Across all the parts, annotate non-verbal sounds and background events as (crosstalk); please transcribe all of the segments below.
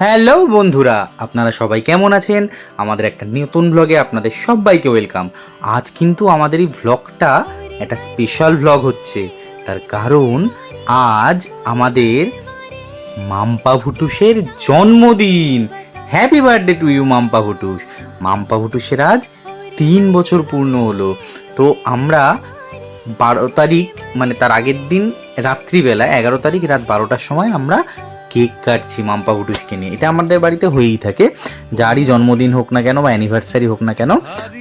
Hello বন্ধুরা, আপনারা সবাই কেমন আছেন? আমাদের একটা নতুন ব্লগে আপনাদের সবাইকে ওয়েলকাম আজ কিন্তু আমাদের এই ব্লগটা একটা স্পেশাল ব্লগ হচ্ছে। তার কারণ, আজ আমাদের মাম্পা ভুটুসের জন্মদিন। Happy birthday to you Mampa Bhutus. Mampa ভুটুসের আজ তিন বছর পূর্ণ হলো। তো আমরা বারো তারিখ মানে তার আগের দিন রাত্রিবেলা, এগারো তারিখ রাত বারোটার সময় আমরা কেক কাটছি, মাম্পা ভুটুসকে নিয়ে। এটা আমাদের বাড়িতে হয়েই থাকে। যারই জন্মদিন হোক না কেন বা অ্যানিভার্সারি হোক না কেন,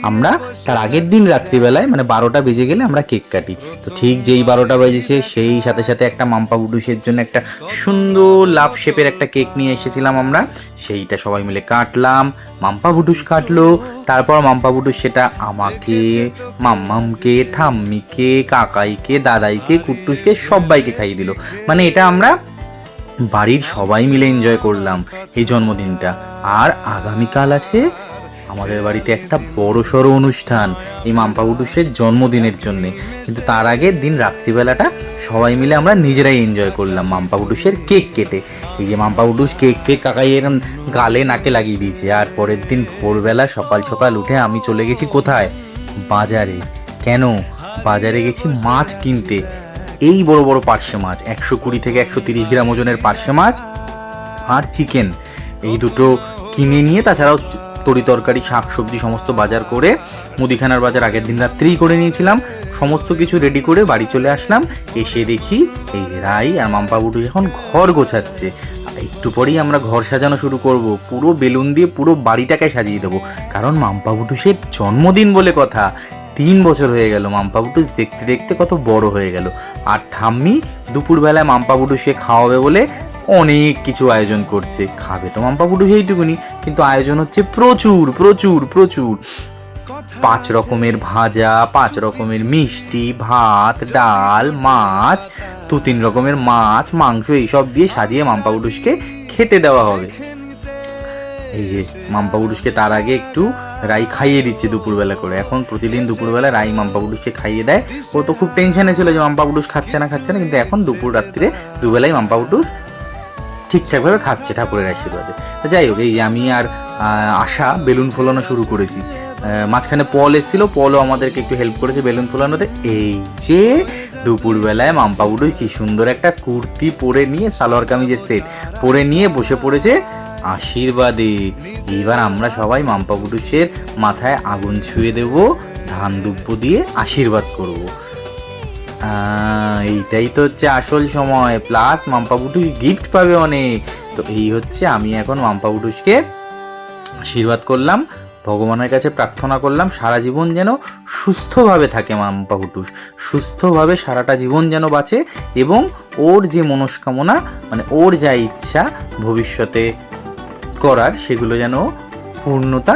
আমরা তার আগের দিন রাত্রিবেলায় মানে বারোটা বেজে গেলে আমরা কেক কাটি। তো ঠিক যেই বারোটা বেজেছে, সেই সাথে সাথে একটা মাম্পা ভুটুসের জন্য একটা সুন্দর লাভ শেপের একটা কেক নিয়ে এসেছিলাম আমরা। সেইটা সবাই মিলে কাটলাম, মাম্পা ভুটুস কাটলো, তারপর মাম্পা ভুটুস সেটা আমাকে, মাম্মামকে, ঠাম্মিকে, কাকাইকে, দাদাইকে, কুট্টুসকে সবাইকে খাইয়ে দিল। মানে এটা আমরা বাড়ির সবাই মিলে এনজয় করলাম এই জন্মদিনটা। আর আগামীকাল আছে আমাদের বাড়িতে একটা বড় সড়ো অনুষ্ঠান এই মাম্পা বুটুসের জন্মদিনের জন্য। কিন্তু তার আগের দিন রাত্রিবেলাটা সবাই মিলে আমরা নিজেরাই এনজয় করলাম মাম্পা বুটুসের কেক কেটে। এই যে মাম্পা বুটুস কেক কেক কাকাই এরম গালে নাকে লাগিয়ে দিয়েছে। আর পরের দিন ভোরবেলা সকাল সকাল উঠে আমি চলে গেছি কোথায়? বাজারে। কেন? বাজারে গেছি মাছ কিনতে। এই বড় বড় পার্শে মাছ, একশো কুড়ি থেকে একশো তিরিশ গ্রাম ওজনের পার্শে মাছ আর চিকেন। এই দুটো কিনে নিয়ে তাছাড়াও তরি তরকারি শাক সবজি সমস্ত বাজার করে মুদিখানার বাজার আগের দিন রাত্রেই করে নিয়েছিলাম। সমস্ত কিছু রেডি করে বাড়ি চলে আসলাম। এসে দেখি এই যে রাই আর মাম্পা বুটু এখন ঘর গোছাচ্ছে। একটু পরেই আমরা ঘর সাজানো শুরু করব। পুরো বেলুন দিয়ে পুরো বাড়িটাকে সাজিয়ে দেবো। কারণ মাম্পা বুটুসের জন্মদিন বলে কথা। তিন বছর হয়ে গেল মাম্পা বুটুস, দেখতে দেখতে কত বড় হয়ে গেল। আর ঠাম্মি দুপুরবেলায় মাম্পা বুটুসকে খাওয়াবে বলে অনেক কিছু আয়োজন করছে। খাবে তো মাম্পা বুটুস এইটুকুনি, কিন্তু আয়োজন হচ্ছে প্রচুর প্রচুর প্রচুর। পাঁচ রকমের ভাজা, পাঁচ রকমের মিষ্টি, ভাত, ডাল, মাছ, দু তিন রকমের মাছ, মাংস, এইসব দিয়ে সাজিয়ে মাম্পা বুটুসকে খেতে দেওয়া হবে। এই যে মাম্পা বুটুসকে তার আগে একটু রাই খাইয়ে দিচ্ছে দুপুরবেলা করে। এখন প্রতিদিন দুপুরবেলা রাই মাম্পা বুটুসকে খাইয়ে দেয়। ও তো খুব টেনশনে ছিল যে মাম্পা বুটুস খাচ্ছে না খাচ্ছে না, কিন্তু এখন দুপুর রাত্রিরে দুবেলাই মাম্পা বুটুস ঠিকঠাকভাবে খাচ্ছে ঠাকুরের আশীর্বাদে। যাই হোক, এই যে আমি আর আশা বেলুন ফোলানো শুরু করেছি। মাঝখানে পল এসেছিল, পলও আমাদেরকে একটু হেল্প করেছে বেলুন ফোলানোতে। এই যে দুপুরবেলায় মাম্পা বুটুস কি সুন্দর একটা কুর্তি পরে নিয়ে, সালোয়ার কামিজের সেট পরে নিয়ে বসে পড়েছে আশীর্বাদে। এইবার আমরা সবাই মাম্পা বুটুসের মাথায় আগুন ছুঁয়ে দেব, ধান দুব্য দিয়ে আশীর্বাদ করব। এইটাই তো হচ্ছে আসল সময়। প্লাস মাম্পা বুটুস গিফট পাবে অনেক। তো এই হচ্ছে আমি এখন মাম্পা বুটুসকে আশীর্বাদ করলাম, ভগবানের কাছে প্রার্থনা করলাম, সারা জীবন যেন সুস্থভাবে থাকে মাম্পা হুটুস সুস্থভাবে সারাটা জীবন যেন বাঁচে এবং ওর যে মনস্কামনা মানে ওর যা ইচ্ছা ভবিষ্যতে করার সেগুলো যেন পূর্ণতা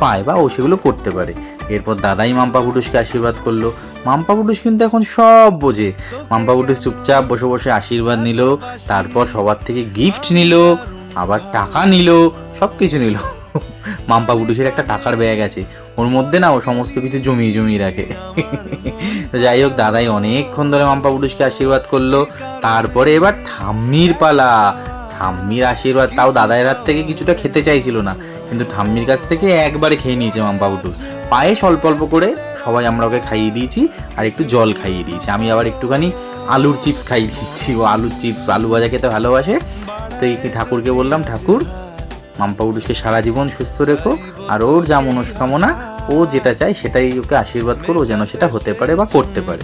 পায় বা ও সেগুলো করতে পারে। এরপর দাদাই মাম্পা পুটুসকে আশীর্বাদ করল। মাম্পা পুটুস কিন্তু এখন সব বোঝে। মাম্পা পুটুস চুপচাপ বসে বসে আশীর্বাদ নিল, তারপর সবার থেকে গিফট নিল, আবার টাকা নিল সব কিছু নিল। মাম্পা পুটুসের একটা টাকার ব্যাগ আছে। ওর মধ্যে না ও সমস্ত কিছু জমিয়ে জমিয়ে রাখে। তো যাই হোক, দাদাই অনেকক্ষণ ধরে মাম্পা পুটুসকে আশীর্বাদ করল। তারপরে এবার ঠাম্মির পালা। ঠাম্মির আশীর্বাদ তাও দাদায়ের হাত থেকে কিছুটা খেতে চাইছিল না। কিন্তু ঠাম্মির কাছ থেকে একবারে খেয়ে নিয়েছে মাম্পা বুটুস পায়ে অল্প অল্প করে সবাই আমরা ওকে খাইয়ে দিয়েছি আর একটু জল খাইয়ে দিয়েছি। আমি আবার একটুখানি আলুর চিপস খাইয়ে দিচ্ছি ও আলুর চিপস, আলু ভাজা খেতে ভালোবাসে। তো এই ঠাকুরকে বললাম, ঠাকুর মাম্পাবুটুকে সারা জীবন সুস্থ রেখো আর ওর যা মনস্কামনা, ও যেটা চায় সেটাই ওকে আশীর্বাদ করো যেন সেটা হতে পারে বা করতে পারে।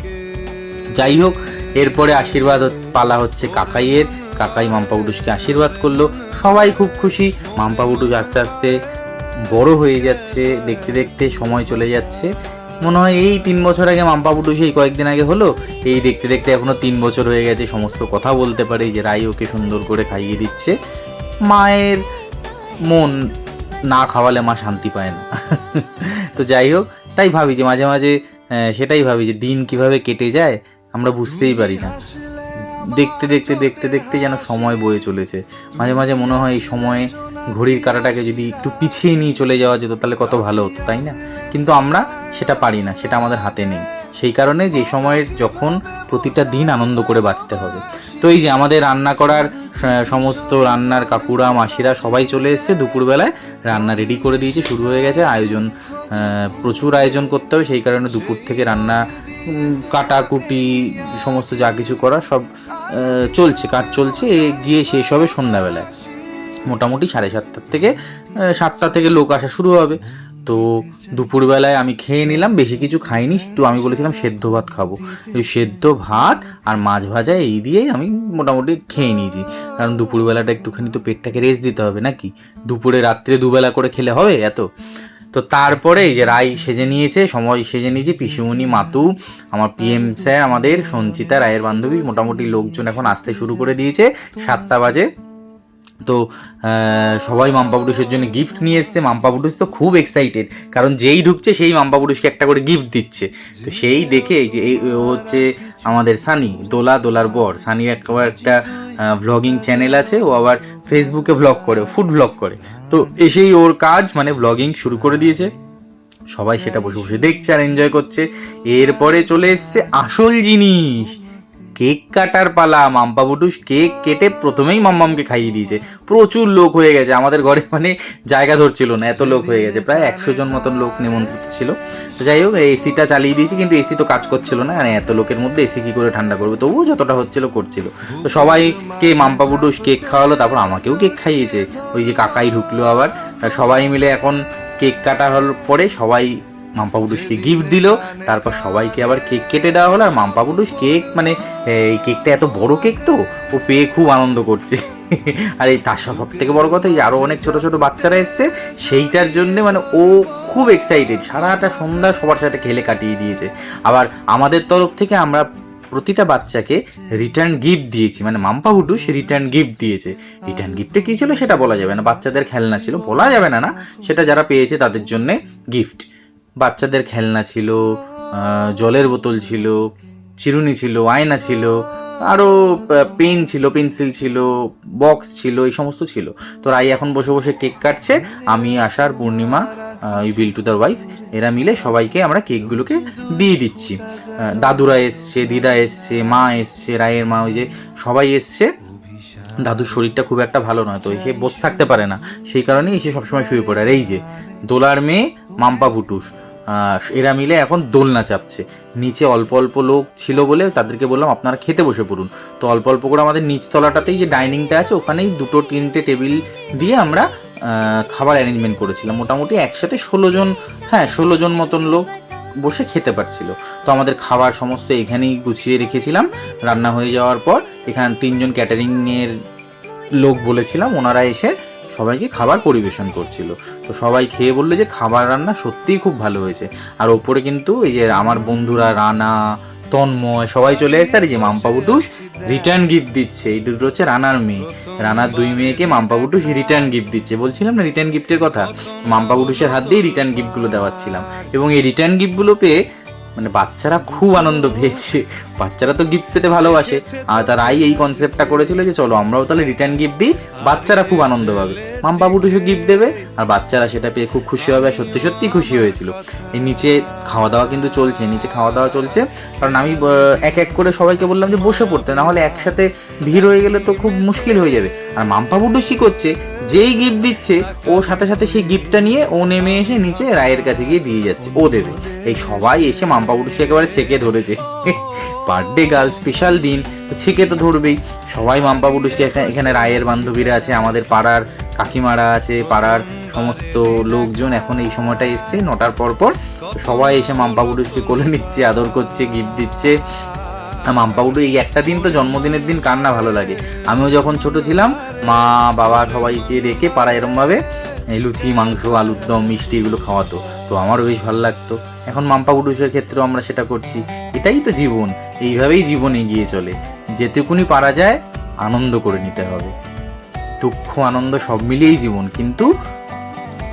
যাই হোক, এরপরে আশীর্বাদ পালা হচ্ছে কাকাইয়ের। কাকাই মাম্পা বুটুসকে আশীর্বাদ করল। সবাই খুব খুশি। মাম্পা বুটুস আস্তে আস্তে বড় হয়ে যাচ্ছে, দেখতে দেখতে সময় চলে যাচ্ছে। মনে হয় এই তিন বছর আগে মাম্পা বুটুস এই কয়েকদিন আগে হলো, এই দেখতে দেখতে এখনও তিন বছর হয়ে গেছে, সমস্ত কথা বলতে পারে যে রাই ওকে সুন্দর করে খাইয়ে দিচ্ছে। মায়ের মন না খাওয়ালে মা শান্তি পায় না। (laughs) তো যাই হোক, তাই ভাবি যে মাঝে মাঝে সেটাই ভাবি যে দিন কীভাবে কেটে যায়, আমরা বুঝতেই পারি না। দেখতে দেখতে দেখতে দেখতে যেন সময় বয়ে চলেছে। মাঝে মাঝে মনে হয় এই সময়ে ঘড়ির কাঁটাটাকে যদি একটু পিছিয়ে নিয়ে চলে যাওয়া যেত, তাহলে কত ভালো হতো, তাই না? কিন্তু আমরা সেটা পারি না, সেটা আমাদের হাতে নেই। সেই কারণে যে সময়ের যখন প্রতিটা দিন আনন্দ করে বাঁচতে হবে। তো এই যে আমাদের রান্না করার সমস্ত রান্নার কাকুরা, মাসিরা সবাই চলে এসেছে, দুপুরবেলায় রান্না রেডি করে দিয়েছে, শুরু হয়ে গেছে, আয়োজন প্রচুর আয়োজন করতে হবে, সেই কারণে দুপুর থেকে রান্না কাটাকুটি, সমস্ত যা কিছু করা সব চলছে, কাজ চলছে গিয়ে শেষ হবে সন্ধ্যাবেলায়। মোটামুটি সাড়ে সাতটার থেকে সাতটা থেকে লোক আসা শুরু হবে। তো দুপুরবেলায় আমি খেয়ে নিলাম, বেশি কিছু খাইনি, একটু আমি বলেছিলাম সেদ্ধ ভাত খাব। সেদ্ধ ভাত আর মাছ ভাজা, এই দিয়েই আমি মোটামুটি খেয়ে নিয়েছি। কারণ দুপুরবেলাটা একটুখানি তো পেটটাকে রেস্ট দিতে হবে নাকি? দুপুরে রাত্রে দুবেলা করে খেলে হবে এত? তো তারপরে যে রায় সেজে নিয়েছে, সময় সেজে নিয়েছে, পিসুমণি মাতু, আমার পিএম স্যার, আমাদের সঞ্চিতা রায়ের বান্ধবী, মোটামুটি লোকজন এখন আসতে শুরু করে দিয়েছে, সাতটা বাজে। তো সবাই মাম্পা পুরুষের জন্য গিফট নিয়ে এসছে। মাম্পা পুরুষ তো খুব এক্সাইটেড কারণ যেই ঢুকছে সেই মাম্পা পুরুষকে একটা করে গিফট দিচ্ছে। তো সেই দেখে যে ও হচ্ছে আমাদের সানি, দোলা দোলার বর। সানির একবার একটা ভ্লগিং চ্যানেল আছে, ও আবার ফেসবুকে ভ্লগ করে ফুড ভ্লগ করে। তো এসেই ওর কাজ মানে ভ্লগিং শুরু করে দিয়েছে। সবাই সেটা বসে বসে দেখছে আর এনজয় করছে। এরপরে চলে এসছে আসল জিনিস। কেক কাটার পালা, মাম্পা বুটুস কেক কেটে প্রথমেই মাম্মামকে খাইয়ে দিয়েছে। প্রচুর লোক হয়ে গেছে। আমাদের ঘরে মানে জায়গা ধরছিল না, এত লোক হয়ে গেছে। প্রায় একশো জন মতন লোক নিমন্ত্রিত ছিল। তো যাই হোক এসিটা চালিয়ে দিয়েছি, কিন্তু এসি তো কাজ করছিল না। মানে এত লোকের মধ্যে এসি কি করে ঠান্ডা করবে? তবুও যতটা হচ্ছিল, করছিল। তো সবাইকে মাম্পা বুডুস কেক খাওয়ালো, তারপর আমাকেও কেক খাইয়েছে। ওই যে কাকাই ঢুকলো আবার। সবাই মিলে এখন কেক কাটা হল পরে সবাই মাম্পা পুরুষকে গিফট দিল। তারপর সবাইকে আবার কেক কেটে দেওয়া হলো। আর মাম্পা পুরুষ কেক মানে এই কেকটা এত বড় কেক তো, ও পেয়ে খুব আনন্দ করছে। (laughs) আর এই তার সব থেকে বড় কথা, এই যে আরও অনেক ছোট ছোট বাচ্চারা এসছে, সেইটার জন্য মানে ও খুব এক্সাইটেড সারাটা সন্ধ্যা সবার সাথে খেলে কাটিয়ে দিয়েছে। আবার আমাদের তরফ থেকে আমরা প্রতিটা বাচ্চাকে রিটার্ন গিফট দিয়েছি। মানে মাম্পা বুটু সে রিটার্ন গিফট দিয়েছে। রিটার্ন গিফটে কী ছিল সেটা বলা যাবে না। বাচ্চাদের খেলনা ছিল, বলা যাবে না না। সেটা যারা পেয়েছে তাদের জন্যে গিফট বাচ্চাদের খেলনা ছিল জলের বোতল ছিল, চিরুনি ছিল, আয়না ছিল আরও পেন ছিল পেন্সিল ছিল বক্স ছিল, এই সমস্ত ছিল। তো রাই এখন বসে বসে কেক কাটছে। আমি আসার পূর্ণিমা ওই বিল টু দ্য ওয়াইফ এরা মিলে সবাইকে আমরা কেকগুলোকে দিয়ে দিচ্ছি। দাদুরা এসছে, দিদা এসছে, মা এসছে, রায়ের মা, ওই যে সবাই এসছে। দাদুর শরীরটা খুব একটা ভালো নয় তো সে বসে থাকতে পারে না। সেই কারণেই এসে সবসময় শুয়ে পড়ে। আর এই যে, দোলার মেয়ে মাম্পা ভুটুস এরা মিলে এখন দোলনা চাপছে। নিচে অল্প অল্প লোক ছিল বলে তাদেরকে বললাম, আপনারা খেতে বসে পড়ুন। তো অল্প অল্প করে আমাদের নিচতলাটাতেই যে ডাইনিংটা আছে, ওখানেই দুটো, তিনটে টেবিল দিয়ে আমরা খাবার অ্যারেঞ্জমেন্ট করেছিলাম। মোটামুটি একসাথে ষোলো জন হ্যাঁ ষোলো জন মতন লোক বসে খেতে পারছিল। তো আমাদের খাবার সমস্ত এখানেই গুছিয়ে রেখেছিলাম। রান্না হয়ে যাওয়ার পর এখানে তিনজন ক্যাটারিংয়ের লোক বলেছিলাম, ওনারা এসে সবাইকে খাবার পরিবেশন করছিল। তো সবাই খেয়ে বলল যে খাবার রান্না সত্যিই খুব ভালো হয়েছে। আর ওপরে কিন্তু এই যে আমার বন্ধুরা রানা, তন্ময়, সবাই চলে এসেছে। আর এই যে মাম্পা বুটুস রিটার্ন গিফট দিচ্ছে। এই দুটো হচ্ছে রানার মেয়ে। রানার দুই মেয়েকে মাম্পা বুটু রিটার্ন গিফট দিচ্ছে। বলছিলাম না রিটার্ন গিফটের কথা? মাম্পা বুটুসের হাত দিয়ে রিটার্ন গিফটগুলো দেওয়াচ্ছিলাম। এবং এই রিটার্ন গিফটগুলো পেয়ে মানে বাচ্চারা খুব আনন্দ পেয়েছে। বাচ্চারা তো গিফট পেতে ভালোবাসে। আর তার আই এই কনসেপ্টটা করেছিল যে চলো আমরাও তাহলে রিটার্ন গিফট দিই, বাচ্চারা খুব আনন্দ পাবে। মাম্পা বুটুসু গিফট দেবে, আর বাচ্চারা সেটা পেয়ে খুব খুশি হবে, আর সত্যি সত্যি খুশি হয়েছিল। এই নিচে খাওয়া দাওয়া কিন্তু চলছে, নিচে খাওয়া দাওয়া চলছে। কারণ আমি এক এক করে সবাইকে বললাম যে বসে পড়তে, না হলে একসাথে ভিড় হয়ে গেলে তো খুব মুশকিল হয়ে যাবে। আর মাম্পা বুটুস কি করছে, যেই গিফট দিচ্ছে, ও সাথে সাথে সেই গিফটটা নিয়ে ও নেমে এসে নিচে রায়ের কাছে গিয়ে দিয়ে যাচ্ছে, ও দেবে। এই সবাই এসে মাম্পা বুটুসকে একেবারে ছেকে ধরেছে। বার্থডে গার্ল স্পেশাল দিন, তো ছেকে তো ধরবেই। সবাই মাম্পা এখা- এখানে রায়ের বান্ধবীরা আছে, আমাদের পাড়ার কাকিমারা আছে, পাড়ার সমস্ত লোকজন এখন এই সময়টা এসছে, নটার পর পর সবাই এসে মাম্পা বুটুসকে কোলে নিচ্ছে, আদর করছে গিফট দিচ্ছে। মাম্পা বুটু এই একটা দিন তো জন্মদিনের দিন, কার না ভালো লাগে। আমিও যখন ছোট ছিলাম, মা, বাবা সবাইকে রেখে পাড়া এরমভাবে লুচি, মাংস, আলুর দম, মিষ্টি এগুলো খাওয়াতো। তো আমারও বেশ ভালো লাগতো। এখন মাম্পা বুটুসের ক্ষেত্রেও আমরা সেটা করছি। এটাই তো জীবন। এইভাবেই জীবন এগিয়ে চলে। যেটুকুনি পারা যায়, আনন্দ করে নিতে হবে। দুঃখ, আনন্দ সব মিলিয়েই জীবন। কিন্তু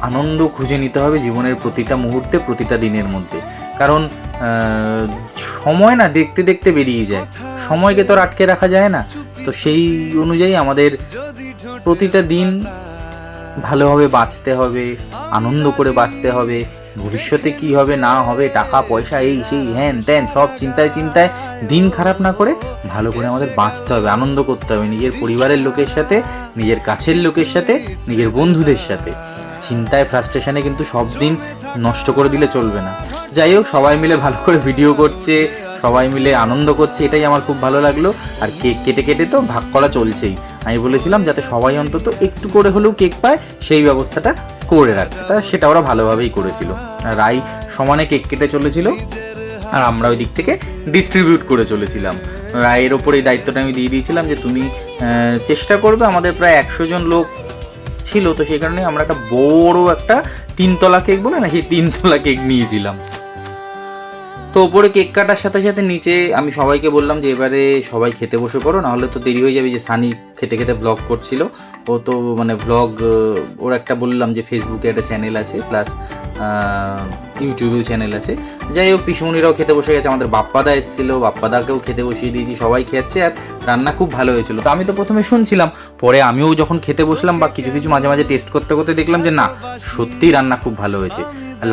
আনন্দ খুঁজে নিতে হবে জীবনের প্রতিটা মুহূর্তে, প্রতিটা দিনের মধ্যে। কারণ সময় না, দেখতে দেখতে বেরিয়ে যায়। সময়কে তো আটকে রাখা যায় না। তো সেই অনুযায়ী আমাদের প্রতিটা দিন ভালোভাবে বাঁচতে হবে, আনন্দ করে বাঁচতে হবে। ভবিষ্যতে কি হবে, না হবে, টাকা, পয়সা, এই, সেই, হ্যান, ত্যান, সব চিন্তায় চিন্তায় দিন খারাপ না করে ভালো করে আমাদের বাঁচতে হবে, আনন্দ করতে হবে নিজের পরিবারের লোকের সাথে, নিজের কাছের লোকের সাথে, নিজের বন্ধুদের সাথে। চিন্তায় ফ্রাস্ট্রেশনে কিন্তু সব দিন নষ্ট করে দিলে চলবে না। যাই হোক, সবাই মিলে ভালো করে ভিডিও করছে, সবাই মিলে আনন্দ করছে, এটাই আমার খুব ভালো লাগল। আর কেক কেটে কেটে তো ভাগ করা চলছেই। আমি বলেছিলাম যাতে সবাই অন্তত একটু করে হলেও কেক পায়, সেই ব্যবস্থাটা করে রাখবে তা সেটা ওরা ভালোভাবেই করেছিল। রাই সমানে কেক কেটে চলেছিল, আর আমরা ওই দিক থেকে ডিস্ট্রিবিউট করে চলেছিলাম। রায়ের ওপরে দায়িত্বটা আমি দিয়ে দিয়েছিলাম যে, তুমি চেষ্টা করবে। আমাদের প্রায় একশো জন লোক ছিল, তো সেই কারণে আমরা একটা বড় একটা তিনতলা কেক বলে না সেই তিনতলা কেক নিয়েছিলাম। তো ওপরে কেক কাটার সাথে সাথে নিচে আমি সবাইকে বললাম যে এবারে সবাই খেতে বসে পড়ো, নাহলে তো দেরি হয়ে যাবে যে সানি খেতে খেতে ব্লগ করছিল। ও তো মানে ব্লগ ওর একটা বললাম যে ফেসবুকে একটা চ্যানেল আছে প্লাস ইউটিউবেও চ্যানেল আছে। যাই হোক, পিসমণিরাও খেতে বসে গেছে, আমাদের বাপ্পাদা এসেছিল, বাপ্পাদাকেও খেতে বসিয়ে দিয়েছি, সবাই খেয়েছে আর রান্না খুব ভালো হয়েছিল। তো আমি তো প্রথমে শুনছিলাম, পরে আমিও যখন খেতে বসলাম বা কিছু কিছু মাঝে মাঝে টেস্ট করতে করতে দেখলাম যে না, সত্যিই রান্না খুব ভালো হয়েছে।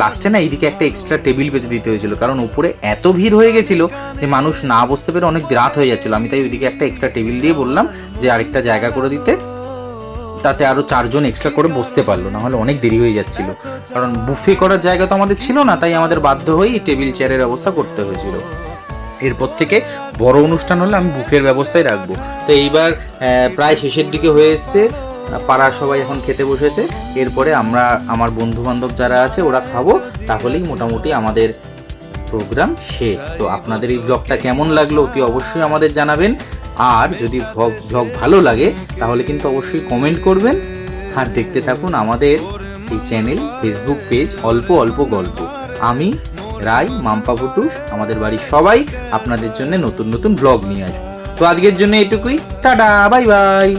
লাস্টে না এইদিকে একটা এক্সট্রা টেবিল পেতে দিতে হয়েছিল, কারণ উপরে এত ভিড় হয়ে গেছিল যে মানুষ না বসতে পেরে অনেক রাত হয়ে যাচ্ছিল। আমি তাই ওইদিকে একটা এক্সট্রা টেবিল দিয়ে বললাম যে আরেকটা জায়গা করে দিতে, তাতে আরও চারজন এক্সট্রা করে বসতে পারল, না হলে অনেক দেরি হয়ে যাচ্ছিল। কারণ বুফে করার জায়গা তো আমাদের ছিল না, তাই আমাদের বাধ্য হয়েই টেবিল চেয়ারের ব্যবস্থা করতে হয়েছিল। এরপর থেকে বড় অনুষ্ঠান হলে আমি বুফের ব্যবস্থাই রাখব। তো এইবার প্রায় শেষের দিকে হয়ে এসছে পাড়ার সবাই এখন খেতে বসেছে। এরপরে আমরা, আমার বন্ধু বান্ধব যারা আছে, ওরা খাব। তাহলেই মোটামুটি আমাদের প্রোগ্রাম শেষ। তো আপনাদের এই ব্লগটা কেমন লাগল অতি অবশ্যই আমাদের জানাবেন। আর যদি ভ্লগ ভ্লগ ভালো লাগে, তাহলে কিন্তু অবশ্যই কমেন্ট করবেন। আর দেখতে থাকুন আমাদের এই চ্যানেল ফেসবুক পেজ অল্প অল্প গল্প। আমি, রাই, মাম্পা ফুটুস আমাদের বাড়ির সবাই আপনাদের জন্য নতুন নতুন ব্লগ নিয়ে আসব। তো আজকের জন্য এটুকুই। Tata bye bye